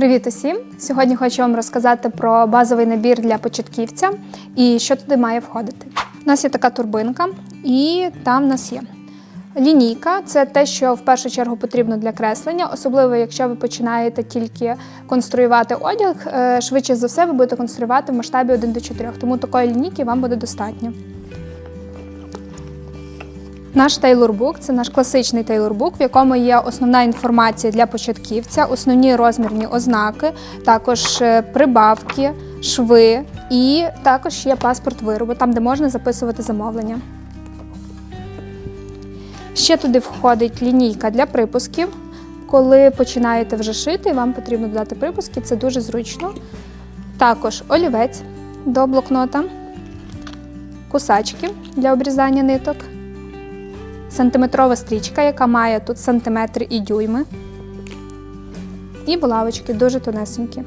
Привіт усім! Сьогодні хочу вам розказати про базовий набір для початківця і що туди має входити. У нас є така турбинка, і там в нас є лінійка це те, що в першу чергу потрібно для креслення, особливо якщо ви починаєте тільки конструювати одяг. е, Швидше за все, ви будете конструювати в масштабі 1 до 4, тому такої лінійки вам буде достатньо. Наш тейлорбук це наш класичний тейлорбук, в якому є основна інформація для початківця, основні розмірні ознаки, також е, прибавки, шви і також є паспорт виробу, там де можна записувати замовлення. Ще туди входить лінійка для припусків. Коли починаєте вже шити, вам потрібно додати припуски, це дуже зручно. Також олівець до блокнота, кусачки для обрізання ниток сантиметрова стрічка, яка має тут сантиметри і дюйми. І булавочки дуже тонесенькі.